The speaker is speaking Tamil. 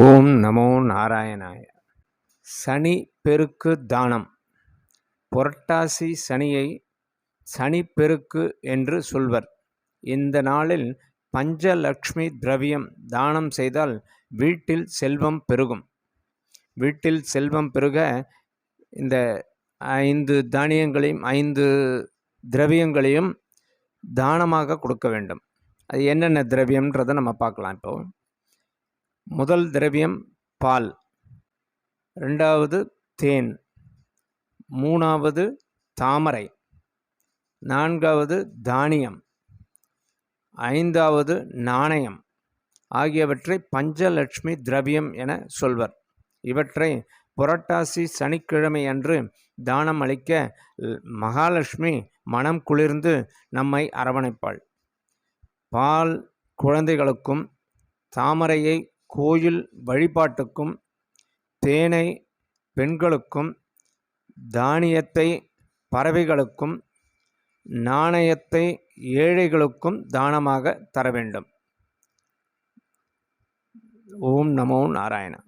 ஓம் நமோ நாராயணாய. சனி பெருக்கு தானம். புரட்டாசி சனியை சனி பெருக்கு என்று சொல்வர். இந்த நாளில் பஞ்சலக்ஷ்மி திரவியம் தானம் செய்தால் வீட்டில் செல்வம் பெருகும். வீட்டில் செல்வம் பெருக இந்த ஐந்து தானியங்களையும் ஐந்து திரவியங்களையும் தானமாக கொடுக்க வேண்டும். அது என்னென்ன திரவியம்ன்றதை நம்ம பார்க்கலாம் இப்போது முதல் திரவியம் பால். ரெண்டாவது தேன். மூணாவது தாமரை. நான்காவது தானியம். ஐந்தாவது நாணயம். ஆகியவற்றை பஞ்சலட்சுமி திரவியம் என சொல்வர். இவற்றை புரட்டாசி சனிக்கிழமை அன்று தானம் அளிக்க மகாலட்சுமி மனம் குளிர்ந்து நம்மை அரவணைப்பாள். பால் குழந்தைகளுக்கும் தாமரையை கோயில் வழிபாட்டுக்கும் தேனை பெண்களுக்கும் தானியத்தை பறவைகளுக்கும் நாணயத்தை ஏழைகளுக்கும் தானமாக தர வேண்டும். ஓம் நமோ நாராயணா.